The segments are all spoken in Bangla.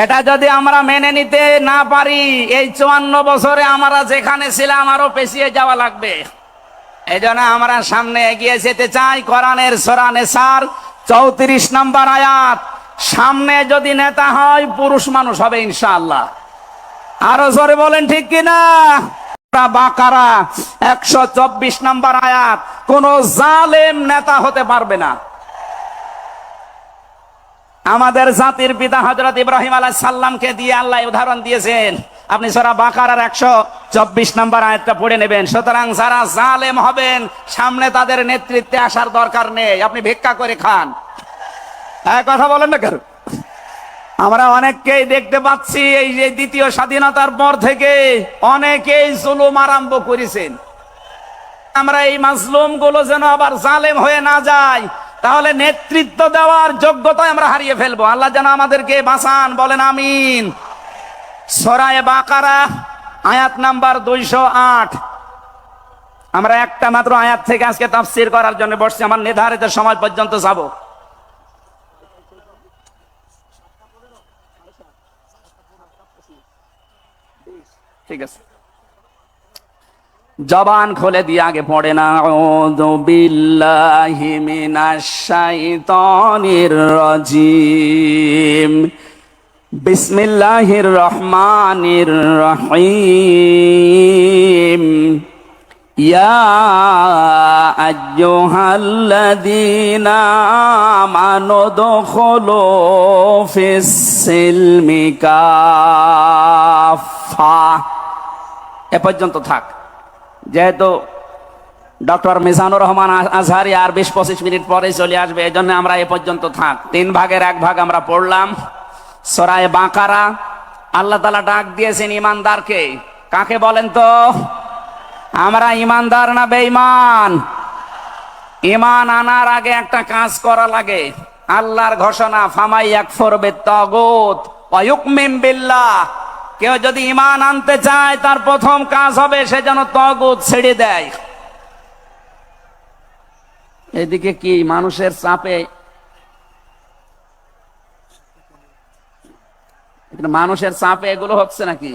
এটা যদি আমরা মেনে নিতে না পারি, এই চুয়ান্ন বছরে আমরা যেখানে ছিলাম আরও পেছিয়ে যাওয়া লাগবে। এই আমরা সামনে এগিয়ে যেতে চাই কোরআনের সোরানে সার চৌত্রিশ নম্বর আয়াত। সামনে যদি নেতা হয়, পুরুষ মানুষ হবে ইনশাআল্লাহ। আরও জোরে বলেন ঠিক কিনা? বাকারা একশো চব্বিশ নম্বর আয়াত। কোন জালেম নেতা হতে পারবে না। আমাদের জাতির পিতা হজরত ইব্রাহিম আলাহ সাল্লামকে দিয়ে আল্লাহ উদাহরণ দিয়েছেন। আপনি সারা বাকারার একশো চব্বিশ নম্বর আয়াতটা পড়ে নেবেন। সুতরাং যারা জালেম হবেন, সামনে তাদের নেতৃত্বে আসার দরকার নেই। আপনি ভিক্ষা করে খান। হ্যাঁ কথা বলেন না কেন? আমরা অনেককেই দেখতে পাচ্ছি এই যে দ্বিতীয় স্বাধীনতার পর থেকে অনেকেই জুলুম আরম্ভ করেছেন। আমরা এই মাজলুমগুলো যেন আবার জালেম হয়ে না যায় তাহলে নেতৃত্ব দেওয়ার যোগ্যতা আমরা হারিয়ে ফেলব। আল্লাহ যেন আমাদেরকে বাঁচান, বলেন আমিন। সরায় বাকারা, আয়াত নাম্বার দুইশো আট। আমরা একটা মাত্র আয়াত থেকে আজকে তাফসির করার জন্য বসছি, আমার নির্ধারিত সময় পর্যন্ত যাব। ঠিক আছে। জবান খুলে দিয়ে আগে পড়ে না। আউযু বিল্লাহি মিনাশ বিসমিল্লাহির রহমানির রহিম। ইয়া এ পর্যন্ত থাক। যেহেতু ডক্টর মিজানুর রহমান আজহারি আর বিশ পঁচিশ মিনিট পরে চলে আসবে এই জন্য আমরা এ পর্যন্ত থাক। তিন ভাগের এক ভাগ আমরা পড়লাম। সরায় বাঁকারা, আল্লাহ তালা ডাক দিয়েছেন ইমানদারকে কাকে বলেন তো? আমরা ইমানদার না বেঈমান? ইমান আনার আগে একটা কাজ করা লাগে। আল্লাহর ঘোষণা, ফামাই একফর বে তগুত অয়ুকমিম বিল্লাহ। কেউ যদি ইমান আনতে চায়, তার প্রথম কাজ হবে সে যেন তগুত ছেড়ে দেয়। এদিকে কি মানুষের চাপে? মানুষের চাপে এগুলো হচ্ছে নাকি?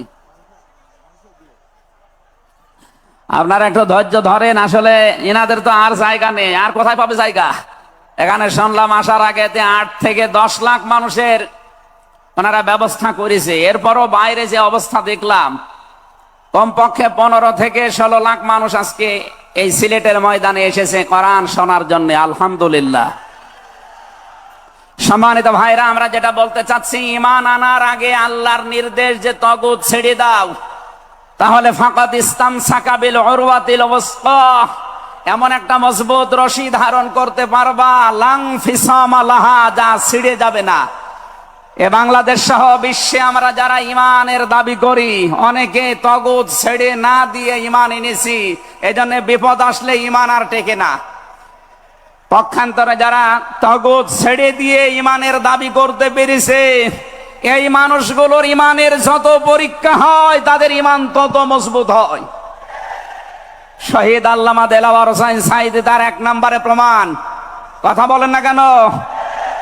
আপনারা একটু ধৈর্য ধরেন, আসলে এনাদের তো আর জায়গা নেই। আর কোথায় পাবে জায়গা? এখানে শুনলাম আসার আগে আট থেকে দশ লাখ মানুষের ওনারা ব্যবস্থা করেছে। এরপরও বাইরে যে অবস্থা দেখলাম, কমপক্ষে পনেরো থেকে ষোলো লাখ মানুষ আজকে এই সিলেটের ময়দানে এসেছে কোরআন শোনার জন্য, আলহামদুলিল্লাহ। সম্মানিত ভাইরা, আমরা যেটা বলতে চাচ্ছি ইমান আনার আগে আল্লাহর নির্দেশ যে তগুত ছেড়ে দাও, তাহলে ফাকাত ইসলাম সাকাবিল অরুয়াতিল অবস্থা এমন একটা মজবুত রশি ধারণ করতে পারবা, লাং ফিসাম আলাহা যা ছিঁড়ে যাবে না। এ বাংলাদেশ সহ বিশ্বে আমরা যারা ইমানের দাবি করি, অনেকে তগুদ ছেড়ে না দিয়ে ইমান এনেছি। এজন্য বিপদ আসলে ইমান আর টেকে না। পক্ষান্তরে যারা তগুদ ছেড়ে দিয়ে ইমানের দাবি করতে পেরেছে, এই মানুষগুলোর ইমানের যত পরীক্ষা হয়, তাদের ইমান তত মজবুত হয়। শহীদ আল্লামা দেলাওয়ার হোসাইন সাইদি তার এক নম্বরে প্রমাণ। কথা বলেন না কেন?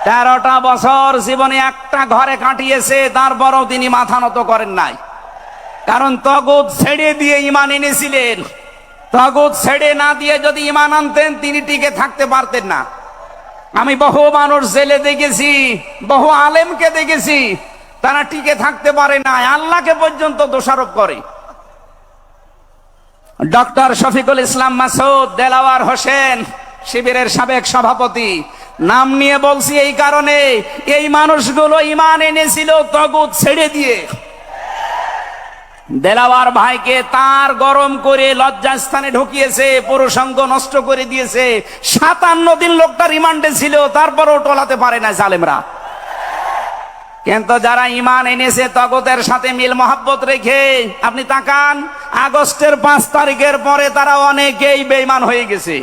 তেরোটা বছর জীবনে একটা ঘরে কাটিয়েছে তারপরও তিনি মাথা নত করেন নাই। কারণ তগুদ ছেড়ে দিয়ে ইমান এনেছিলেন। তগুদ ছেড়ে না দিয়ে যদি ইমান আনতেন, তিনি টিকে থাকতে পারতেন না। আমি বহু মানুষ জেলে দেখেছি, বহু আলেমকে দেখেছি, তারা টিকে থাকতে পারে না আল্লাহকে পর্যন্ত দোষারোপ করে। ডক্টর শফিকুল ইসলাম মাসুদ, দেলাওয়ার হোসেন, শিবিরের সাবেক সভাপতি নাম নিয়ে বলছি এই কারণে, এই মানুষগুলো ইমান এনেছিল তগুত ছেড়ে দিয়ে। দেলাওয়ার ভাইকে তার গরম করে লজ্জাস্থানে ঢুকিয়েছে, পুরুষাঙ্গ নষ্ট করে দিয়েছে। সাতান্ন দিন লোকটা রিমান্ডে ছিল, তারপরও টলাতে পারে না জালেমরা। কিন্তু যারা ইমান এনেছে, তগতের সাথে মিল মহাব্বত রেখে আপনি তাকান, আগস্টের পাঁচ তারিখের পরে তারা অনেকেই বেইমান হয়ে গেছে।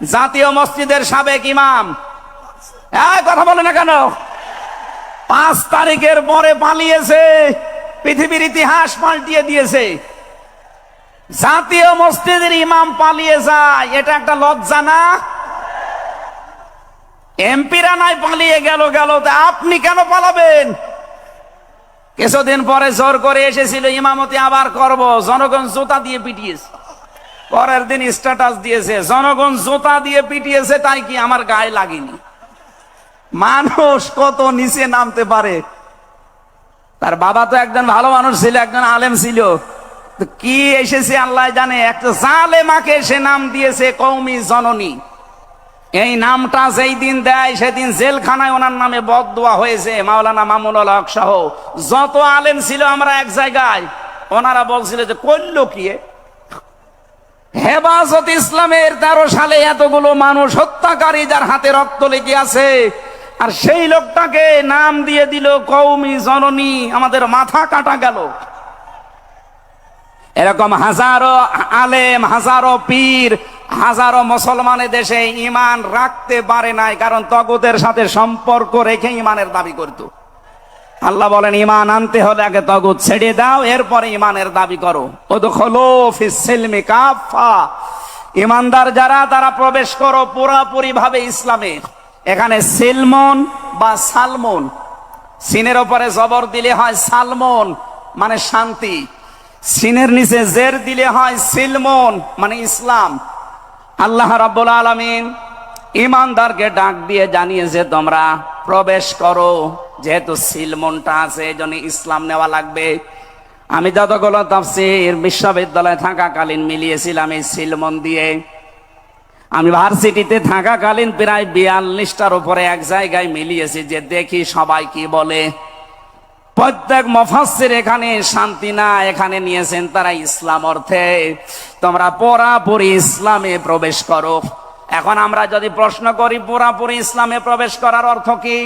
জাতীয় মসজিদের সাবেক ইমাম। কথা বলে না কেন? পাঁচ তারিখের পরে পালিয়েছে, পৃথিবীর ইতিহাস পাল্টিয়ে দিয়েছে। জাতীয় মসজিদের ইমাম পালিয়ে যায়, এটা একটা লজ্জা না? এমপিরা নাই, পালিয়ে গেল গেল, তা আপনি কেন পালাবেন? কিছুদিন পরে জোর করে এসেছিল, ইমামতি আবার করব, জনগণ জোতা দিয়ে পিটিয়েছে। পরের দিন স্ট্যাটাস দিয়েছে, জনগণ জোতা দিয়ে পিটিয়েছে, তাই কি আমার গায়ে লাগেনি? মানুষ কত নিচে নামতে পারে? তার বাবা তো একজন ভালো মানুষ ছিল, একজন আলেম ছিল। কি এসেছে আল্লাহ জানে? একটা জালেমাকে সে নাম দিয়েছে কৌমি জননী। এই নামটা যেই দিন দেয়, সেদিন জেলখানায় ওনার নামে বদদোয়া হয়েছে, মাওলানা মামুনুল হক সহ। যত আলেম ছিল আমরা এক জায়গায়, ওনারা বলছিল যে করল কি? হেফাজত ইসলামের তেরো সালে এতগুলো মানুষ হত্যাকারী যার হাতে রক্ত লেগে আছে, আর সেই লোকটাকে নাম দিয়ে দিল কৌমি জননী, আমাদের মাথা কাটা গেল। এরকম হাজারো আলেম, হাজারো পীর, হাজারো মুসলমানের দেশে ইমান রাখতে পারে নাই, কারণ তগতের সাথে সম্পর্ক রেখে ইমানের দাবি করত। আল্লাহ বলেন ইমান আনতে হলে আগে তগুত ছেড়ে দাও, এরপরে ইমানের দাবি করো। কাফা ইমানদার যারা, তারা প্রবেশ করো পুরাপুরি ভাবে ইসলামে। এখানে সিলমন বা সালমন। সিনের ওপরে জবর দিলে হয় সালমন মানে শান্তি। সিনের নিচে জের দিলে হয় সিলমন মানে ইসলাম। আল্লাহ রাব্বুল আলামিন ইমানদারকে ডাক দিয়ে জানিয়েছে, তোমরা প্রবেশ করো, যেহেতু সিলমনটা আছে জন্য ইসলাম নেওয়া লাগবে। আমি যতগুলো তাফসির বিশ্ববিদ্যালয়ে থাকাকালীন মিলিয়েছিলাম এই সিলমন দিয়ে। আমি ভার্সিটিতে থাকাকালীন প্রায় বিয়াল্লিশটার উপরে এক জায়গায় মিলিয়েছি, যে দেখি সবাই কি বলে। প্রত্যেক মফাসির এখানে শান্তি না, এখানে নিয়েছেন তারা ইসলাম অর্থে। তোমরা পুরাপুরি ইসলামে প্রবেশ করো। এখন আমরা যদি প্রশ্ন করি, পুরাপুরি ইসলামে প্রবেশ করার অর্থ কি?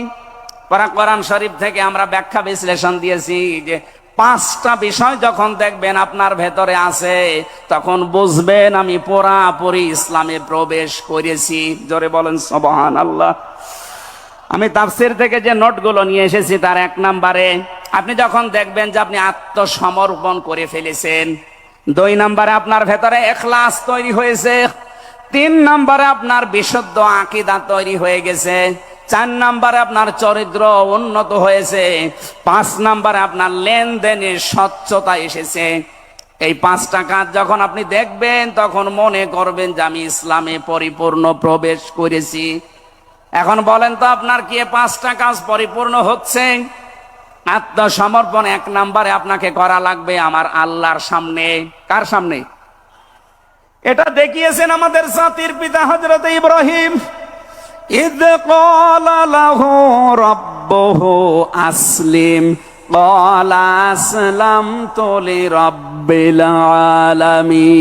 কোরআন শরীফ থেকে আমরা ব্যাখ্যা বিশ্লেষণ দিয়েছি যে পাঁচটা বিষয় যখন দেখবেন আপনার ভেতরে আছে, তখন বুঝবেন আমি পুরাপুরি ইসলামে প্রবেশ করেছি। জোরে বলেন সবহান আল্লাহ আমি তাফসির থেকে যে নোটগুলো নিয়ে এসেছি তার এক নাম্বারে, আপনি যখন দেখবেন যে আপনি আত্মসমর্পণ করে ফেলেছেন, দুই নাম্বারে আপনার ভেতরে এখলাস তৈরি হয়েছে তিন নাম্বারে আপনার বিশুদ্ধ আকিদা তৈরি হয়ে গেছে। চার নাম্বারে আপনার চরিত্র উন্নত হয়েছে। পাঁচ নাম্বারে আপনার লেনদেনের স্বচ্ছতা এসেছে। এই পাঁচটা কাজ যখন আপনি দেখবেন, তখন মনে করবেন যে আমি ইসলামে পরিপূর্ণ প্রবেশ করেছি। এখন বলেন তো, আপনার কি পাঁচটা কাজ পরিপূর্ণ হচ্ছে? আত্মসমর্পণ এক নাম্বারে আপনাকে করা লাগবে আমার আল্লাহর সামনে। কার সামনে? এটা দেখিয়েছেন আমাদের জাতির পিতা হজরত ইব্রাহিম ইদ লাহু রব্বহু আসলিম قال أسلمت لرب العالمين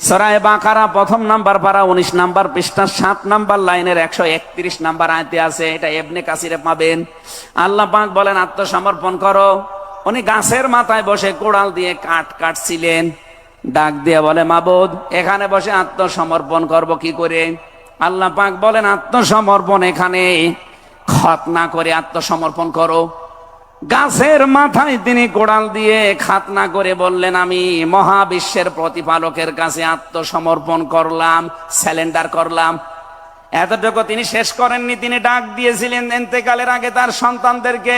সরাই বাকারা প্রথম নাম্বার পারা উনিশ নাম্বার পৃষ্ঠা সাত নাম্বার লাইনের একশো একত্রিশ নাম্বার আয়তে আছে এটা এবনে কাসিরে পাবেন আল্লাহ পাক বলেন আত্মসমর্পণ করো উনি গাছের মাথায় বসে কোড়াল দিয়ে কাঠ কাটছিলেন ডাক দিয়ে বলে, মাবুদ, এখানে বসে আত্মসমর্পণ করব কি করে? আল্লাহ পাক বলেন, আত্মসমর্পণ এখানে। খতনা করে আত্মসমর্পণ করো। গাছের মাথায় তিনি কোড়াল দিয়ে খাতনা করে বললেন, আমি মহাবিশ্বের প্রতিপালকের কাছে আত্মসমর্পণ করলাম স্যালেন্ডার করলাম। এতটুকু তিনি শেষ করেননি, তিনি ডাক দিয়েছিলেন এতেকালের আগে তার সন্তানদেরকে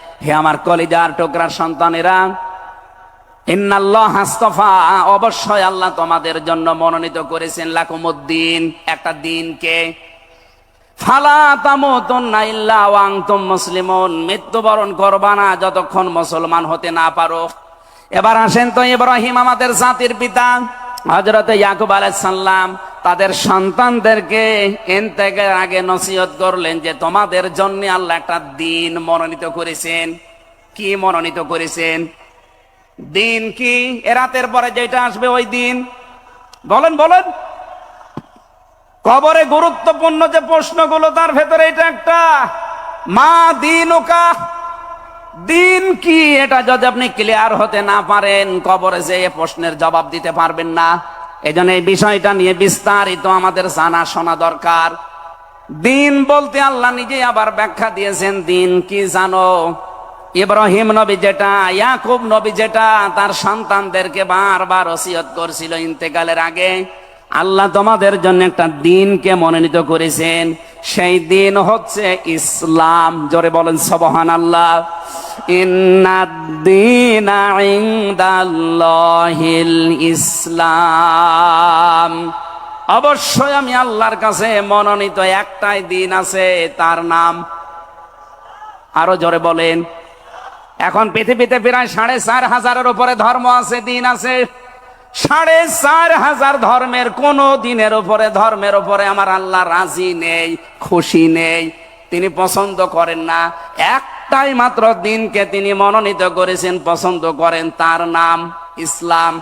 হে আমার কলিজার টুকরার সন্তানেরা অবশ্যই আল্লাহ তোমাদের জন্য মনোনীত করেছেন লাকুমুদ্দিন, একটা দিনকে। মৃত্যুবরণ করবা না যতক্ষণ মুসলমান হতে না পারো। এবার আসেন তো ইব্রাহিম আমাদের জাতির পিতা হজরত ইয়াকুব আলাইসাল্লাম তাদের সন্তানদেরকে এনতেকের আগে নসিহত করলেন যে তোমাদের জন্য আল্লাহ একটা দিন মনোনীত করেছেন। কি মনোনীত করেছেন? দিন কি? এ রাতের পরে যেটা আসবে ওই দিন। বলেন বলেন। কবরে গুরুত্বপূর্ণ যে প্রশ্নগুলো, তার ভেতরে এটা একটা। মা দিন ওকা দিন কি? এটা যদি আপনি ক্লিয়ার হতে না পারেন, কবরে যে প্রশ্নের জবাব দিতে পারবেন না। এই জন্য এই বিষয়টা নিয়ে বিস্তারিত আমাদের জানা শোনা দরকার। দিন বলতে আল্লাহ নিজে আবার ব্যাখ্যা দিয়েছেন, দিন কি জানো? ইব্রাহিম নবী যেটা, ইয়াকুব নবী যেটা, তার সন্তানদেরকে বারবার ওসিয়ত করছিল ইন্তেকালের আগে। আল্লাহ তোমাদের জন্য একটা দিনকে মনোনীত করেছেন। সেই দিন হচ্ছে ইসলাম। জোরে বলেন সবহান আল্লাহ ইসলাম। অবশ্যই আমি আল্লাহর কাছে মনোনীত একটাই দিন আছে, তার নাম আরও জোরে বলেন। এখন পৃথিবীতে প্রায় সাড়ে চার হাজারের উপরে ধর্ম আছে, দিন আছে। সাড়ে চার হাজার ধর্মের কোন দিনের উপরে, ধর্মের উপরে আমার আল্লাহ রাজি নেই, খুশি নেই। তিনি পছন্দ করেন না। একটাই মাত্র দিনকে তিনি মনোনীত করেছেন, পছন্দ করেন তার নাম ইসলাম।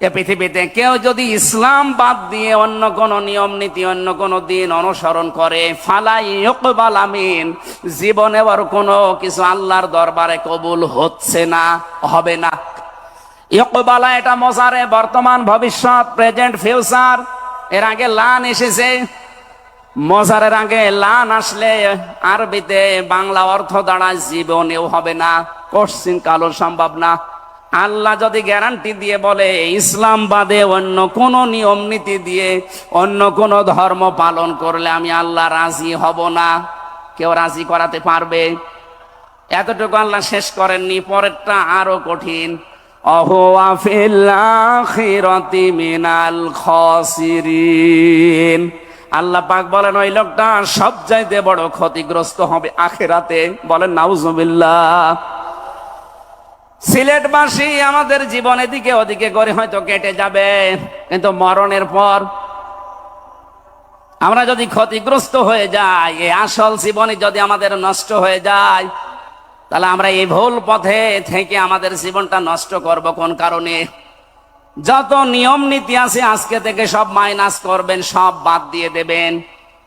এ পৃথিবীতে কেউ যদি ইসলাম বাদ দিয়ে অন্য কোন নিয়ম নীতি, অন্য কোন দিন অনুসরণ করে, ফালাই ইকবাল আমিন, জীবনে আর কোনো কিছু আল্লাহর দরবারে কবুল হচ্ছে না, হবে না। ইকবালা এটা মজারে বর্তমান ভবিষ্যৎ, প্রেজেন্ট ফিউচার, এর আগে লান এসেছে। মজারের আগে লান আসলে আরবিতে বাংলা অর্থ দাঁড়ায় জীবনেও হবে না, কোশ্চিন কালো সম্ভব না। আল্লাহ যদি গ্যারান্টি দিয়ে বলে, ইসলাম বাদে অন্য কোন নিয়ম নীতি দিয়ে অন্য কোন ধর্ম পালন করলে আমি আল্লাহ রাজি হব না। কেউ রাজি করাতে পারবে? এতটুকু আল্লাহ শেষ করেননি, পরেরটা আরও কঠিন। আল্লাহ পাক বলেন, ওই লোকটা সব চাইতে বড় ক্ষতিগ্রস্ত হবে আখেরাতে। বলেন, নাউজুবিল্লাহ। সিলেটবাসী আমাদের জীবন এদিকে ওদিকে করে হয়তো কেটে যাবে। কিন্তু মরণের পর আমরা যদি ক্ষতিগ্রস্ত হয়ে যাই, এই আসল জীবনে যদি আমাদের নষ্ট হয়ে যায়, তাহলে আমরা এই ভুল পথে থেকে আমাদের জীবনটা নষ্ট করব কোন কারণে? যত নিয়ম নীতি আছে আজকে থেকে সব মাইনাস করবেন, সব বাদ দিয়ে দেবেন।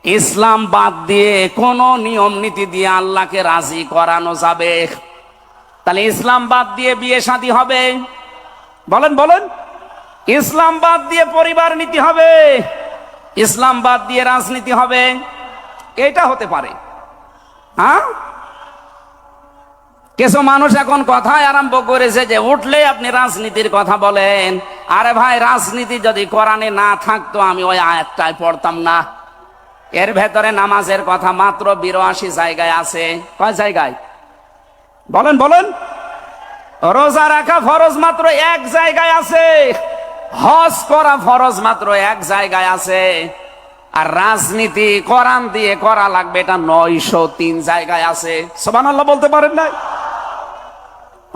ইসলাম বাদ দিয়ে কোন নিয়ম নীতি দিয়ে আল্লাহকে রাজি করানো যাবে। তাহলে ইসলাম বাদ দিয়ে বিয়ে শাদী হবে। বলেন বলেন। ইসলাম বাদ দিয়ে পরিবার নীতি হবে। ইসলাম বাদ দিয়ে রাজনীতি হবে। এটা হতে পারে। হ্যাঁ? কিছু মানুষ এখন কথায় আরম্ভ করেছে যে উঠলে আপনি রাজনীতির কথা বলেন। আরে ভাই, রাজনীতি যদি কোরআনে না থাকতো, আমি ওই আয়াতটায় পড়তাম না। এর ভেতরে নামাজের কথা মাত্র বিরাশি জায়গায় আছে। কয় জায়গায়? বলেন বলেন। রোজা রাখা ফরজ মাত্র এক জায়গায় আছে, হজ করা ফরজ মাত্র এক জায়গায় আছে, আর রাজনীতি কোরআন দিয়ে করা লাগবে, এটা নয়শো তিন জায়গায় আছে। সোমান আল্লাহ বলতে পারেন না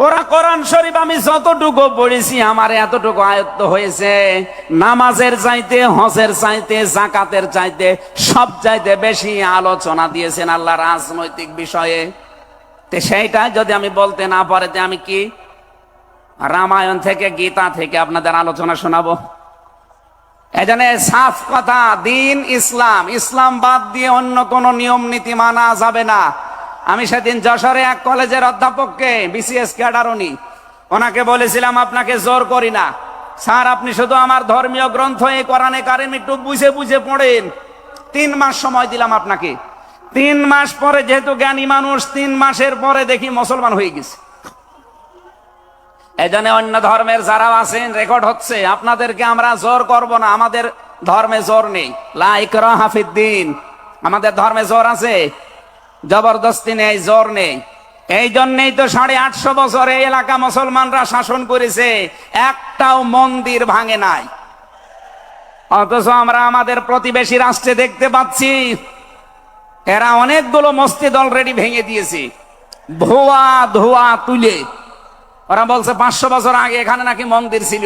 ওরা কোরআন শরীফ আমি যতটুকু পড়েছি, আমার এতটুকু আয়ত্ত হয়েছে। নামাজের চাইতে, হজের চাইতে, জাকাতের চাইতে সব চাইতে বেশি আলোচনা দিয়েছেন আল্লাহ রাজনৈতিক বিষয়ে। তো সেইটা যদি আমি বলতে না পারে যে আমি কি? রামায়ণ থেকে, গীতা থেকে আপনাদের আলোচনা শোনাবো। এজন্য সাফ কথা, দিন ইসলাম। ইসলাম বাদ দিয়ে অন্য কোন নিয়ম নীতি মানা যাবে না। আমি সেদিন যশোরে এক কলেজের অধ্যাপককে বিসিএস ক্যাডার উনি ওনাকে বলেছিলাম, আপনাকে জোর করি না। স্যার, আপনি শুধু আমার ধর্মীয় গ্রন্থ এই কোরআনে কারিম একটু বুঝে বুঝে পড়েন। তিন মাস সময় দিলাম আপনাকে। তিন মাস পরে যেহেতু জ্ঞানী মানুষ, তিন মাসের পরে দেখি মুসলমান হয়ে গেছে। এজন্য অন্য ধর্মের যারা আছেন রেকর্ড হচ্ছে, আপনাদেরকে আমরা জোর করব না, আমাদের ধর্মে জোর নেই। লাইক হাফিদ্দিন আমাদের ধর্মে জোর আছে, জবরদস্তি নেই, জোর নেই। এই জন্যই তো সাড়ে আটশো বছর এই এলাকা মুসলমানরা শাসন করেছে, একটাও মন্দির ভাঙে নাই। অথচ আমরা আমাদের প্রতিবেশী রাষ্ট্রে দেখতে পাচ্ছি এরা অনেকগুলো মসজিদ অলরেডি ভেঙে দিয়েছে। ধোয়া ধোয়া, তুলে। ওরা বলছে, পাঁচশো বছর আগে এখানে নাকি মন্দির ছিল।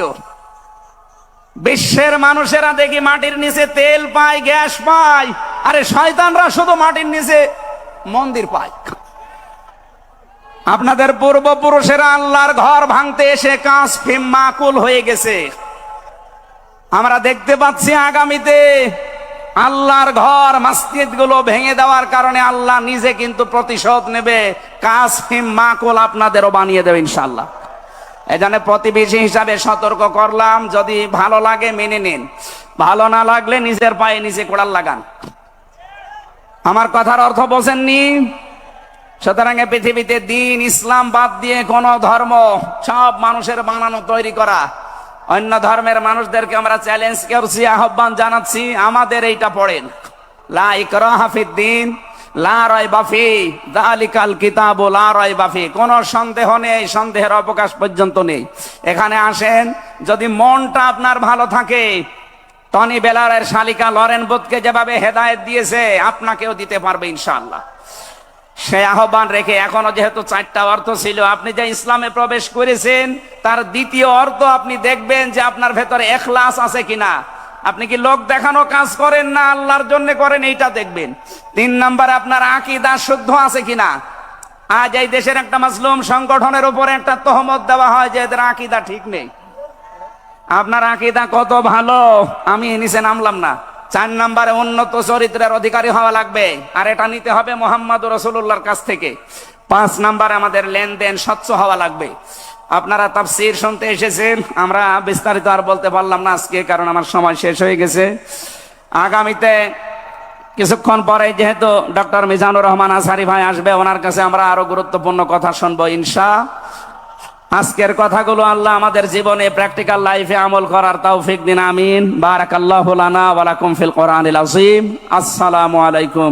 বিশ্বের মানুষেরা দেখি মাটির নিচে তেল পায়, গ্যাস পায়। আরে শয়তানরা শুধু মাটির নিচে মন্দির পায়। আপনাদের পূর্বপুরুষেরা আল্লাহর ঘর ভাঙতে এসে কাঁচ ফিম মাকুল হয়ে গেছে। আমরা দেখতে পাচ্ছি আগামীতে আল্লাহর ঘর মসজিদগুলো ভেঙে দেওয়ার কারণে আল্লাহ নিজে কিন্তু প্রতিশোধ নেবে। কাজ ফিম মাকুল আপনাদেরও বানিয়ে দেবে ইনশাল্লাহ এখানে প্রতিবেশী হিসাবে সতর্ক করলাম, যদি ভালো লাগে মেনে নিন। ভালো না লাগলে নিজের পায়ে নিজে কোড়াল লাগান। আমার কথার অর্থ বোঝেননি? সুতরাং পৃথিবীতে দিন, ইসলাম বাদ দিয়ে কোন ধর্ম, সব মানুষের বানানো, তৈরি করা। অন্য ধর্মের মানুষদেরকে আমরা চ্যালেঞ্জ করছি, আহ্বান জানাচ্ছি, আমাদের এইটা পড়েন। লা ইকরাহা ফিদ্দিন, লা রাইবা ফি যালিকাল কিতাবু লা রাইবা ফি। কোনো সন্দেহ নেই, সন্দেহের অবকাশ পর্যন্ত নেই। এখানে আসেন, যদি মনটা আপনার ভালো থাকে, টনি বেলারের শালিকা লরেন বোধকে যেভাবে হেদায়েত দিয়েছে, আপনাকেও দিতে পারবে ইনশাআল্লাহ। সে আহ্বান রেখে এখনও যেহেতু চারটা অর্থ ছিল, আপনি যে ইসলামে প্রবেশ করেছেন, তার দ্বিতীয় অর্থ আপনি দেখবেন যে আপনার ভেতরে এখলাস আছে কিনা। আপনি কি লোক দেখানো কাজ করেন না, আল্লাহর জন্য করেন, এইটা দেখবেন। তিন নাম্বার, আপনার আকিদা শুদ্ধ আছে কিনা। আজ এই দেশের একটা মাসলুম সংগঠনের উপরে একটা তহমত দেওয়া হয় যে এদের আকিদা ঠিক নেই। আপনার আকিদা কত ভালো, আমি নিচে নামলাম না। চার নাম্বারে উন্নত চরিত্রের অধিকারী হওয়া লাগবে। আর এটা নিতে হবে মোহাম্মদ রসুল্লাহর কাছ থেকে। পাঁচ নাম্বারে আমাদের লেনদেন স্বচ্ছ হওয়া লাগবে। আপনারা তাফসির শুনতে এসেছেন, আমরা বিস্তারিত আর বলতে পারলাম না আজকে, কারণ আমার সময় শেষ হয়ে গেছে। আগামীতে কিছুক্ষণ পরে যেহেতু ডক্টর মিজানুর রহমান আসারি ভাই আসবে, ওনার কাছে আমরা আরও গুরুত্বপূর্ণ কথা শুনব ইনশা। আজকের কথাগুলো আল্লাহ আমাদের জীবনে প্র্যাকটিক্যাল লাইফে আমল করার তৌফিক দিন, আমিন। বারাকাল্লাহ ফিল কোরআনিল আযীম। আসসালামু আলাইকুম